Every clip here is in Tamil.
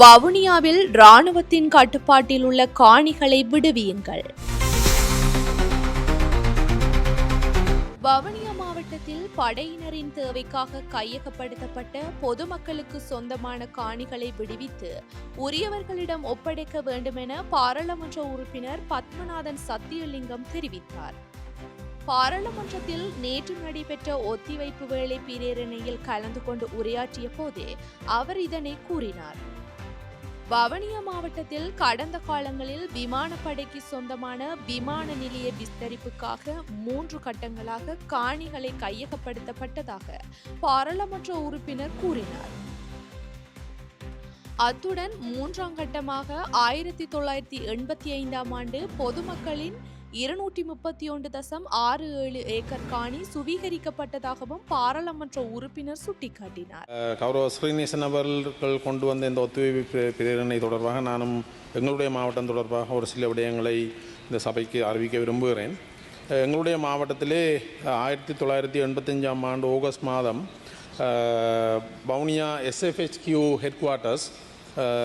வவுனியாவில் ராணுவத்தின் கட்டுப்பாட்டில் உள்ள காணிகளை விடுவியுங்கள். வவுனியா மாவட்டத்தில் படையினரின் தேவைக்காக கையகப்படுத்தப்பட்ட பொதுமக்களுக்கு சொந்தமான காணிகளை விடுவித்து உரியவர்களிடம் ஒப்படைக்க வேண்டுமென பாராளுமன்ற உறுப்பினர் பத்மநாதன் சத்தியலிங்கம் தெரிவித்தார். பாராளுமன்றத்தில் நேற்று நடைபெற்ற ஒத்திவைப்பு வேலை பிரேரணையில் கலந்து கொண்டு உரையாற்றிய போதே அவர் இதனை கூறினார். வவனியா மாவட்டத்தில் கடந்த காலங்களில் விமானப்படைக்கு சொந்தமான விமான நிலைய விஸ்தரிப்புக்காக மூன்று கட்டங்களாக காணிகளை கையகப்படுத்தப்பட்டதாக பாராளுமன்ற உறுப்பினர் கூறினார். அத்துடன் மூன்றாம் கட்டமாக ஆயிரத்தி தொள்ளாயிரத்தி எண்பத்தி ஐந்தாம் ஆண்டு பொதுமக்களின் இருநூற்றி முப்பத்தி ஒன்று தசம் ஆறு ஏழு ஏக்கர் காணி சுவீகரிக்கப்பட்டதாகவும் பாராளுமன்ற உறுப்பினர் சுட்டிக்காட்டினார். கௌரவ ஸ்ரீநேசன் அவர்கள் கொண்டு வந்த இந்த ஒத்துழைப்பு பிரேரணை தொடர்பாக நானும் எங்களுடைய மாவட்டம் தொடர்பாக ஒரு சில விடயங்களை இந்த சபைக்கு அறிவிக்க விரும்புகிறேன். எங்களுடைய மாவட்டத்திலே ஆயிரத்தி தொள்ளாயிரத்தி எண்பத்தஞ்சாம் ஆண்டு ஆகஸ்ட் மாதம் பவுனியா வவுனியா எஸ்எஃப்ஹெச்கியூ ஹெட் குவார்ட்டர்ஸ்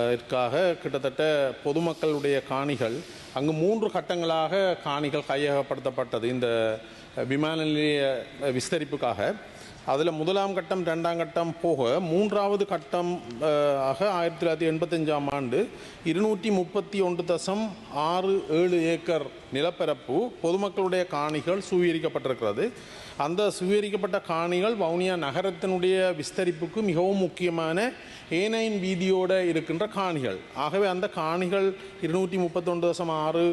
இருக்காக கிட்டத்தட்ட பொதுமக்களுடைய காணிகள். அங்கு மூன்று கட்டங்களாக காணிகள் கையகப்படுத்தப்பட்டது. இந்த விமான நிலைய விஸ்தரிப்புக்காக. அதில் முதலாம் கட்டம் ரெண்டாம் கட்டம் போக மூன்றாவது கட்டம் ஆக ஆயிரத்தி தொள்ளாயிரத்தி எண்பத்தஞ்சாம் ஆண்டு இருநூற்றி முப்பத்தி ஒன்று தசம் ஆறு ஏழு ஏக்கர் நிலப்பரப்பு பொதுமக்களுடைய காணிகள் சுவீகரிக்கப்பட்டிருக்கிறது. அந்த சுவீகரிக்கப்பட்ட காணிகள் வவுனியா நகரத்தினுடைய விஸ்தரிப்புக்கு மிகவும் முக்கியமான ஏனைன் வீதியோடு இருக்கின்ற காணிகள். ஆகவே அந்த காணிகள் இருநூற்றி முப்பத்தொன்று தசம் ஆறு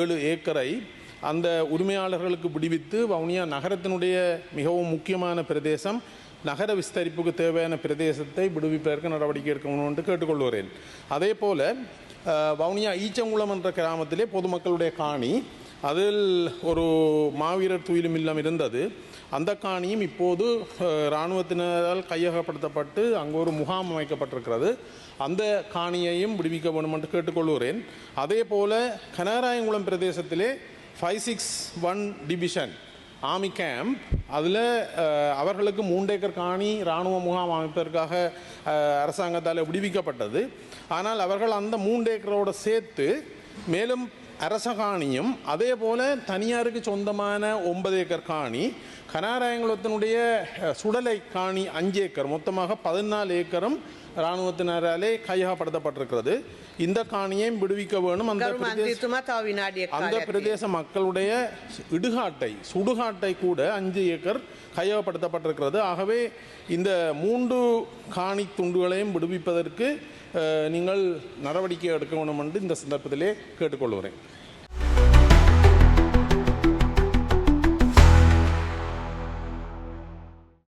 ஏழு ஏக்கரை அந்த உரிமையாளர்களுக்கு விடுவித்து வவுனியா நகரத்தினுடைய மிகவும் முக்கியமான பிரதேசம் நகர விஸ்தரிப்புக்கு தேவையான பிரதேசத்தை விடுவிப்பதற்கு நடவடிக்கை எடுக்கணும் என்று கேட்டுக்கொள்கிறேன். அதே போல் வவுனியா ஈச்சங்குளம் என்ற கிராமத்திலே பொதுமக்களுடைய காணி அதில் ஒரு மாவீரர் துயிலும் இல்லம் இருந்தது. அந்த காணியும் இப்போது இராணுவத்தினரால் கையகப்படுத்தப்பட்டு அங்கு ஒரு முகாம் அமைக்கப்பட்டிருக்கிறது. அந்த காணியையும் விடுவிக்க வேண்டும் என்று கேட்டுக்கொள்கிறேன். அதே போல் கனகராயங்குளம் பிரதேசத்திலே five six one division army camp அதில் அவர்களுக்கு மூன்று ஏக்கர் காணி இராணுவ முகாம் அமைப்பதற்காக அரசாங்கத்தால் விடுவிக்கப்பட்டது. ஆனால் அவர்கள் அந்த மூன்று ஏக்கரோடு சேர்த்து மேலும் அரச காணியும் அதே போல் தனியாருக்கு சொந்தமான ஒன்பது ஏக்கர் காணி கனாராயங்குளத்தினுடைய சுடலை காணி அஞ்சு ஏக்கர் மொத்தமாக பதினாலு ஏக்கரும் இராணுவத்தினராலே கையகப்படுத்தப்பட்டிருக்கிறது. இந்த காணியையும் விடுவிக்க வேணும். அந்த அந்த பிரதேச மக்களுடைய இடுகாட்டை சுடுகாட்டை கூட அஞ்சு ஏக்கர் கையகப்படுத்தப்பட்டிருக்கிறது. ஆகவே இந்த மூன்று காணி துண்டுகளையும் விடுவிப்பதற்கு நீங்கள் நடவடிக்கை எடுக்க வேண்டும் என்று இந்த சந்தர்ப்பத்திலே கேட்டுக்கொள்கிறேன்.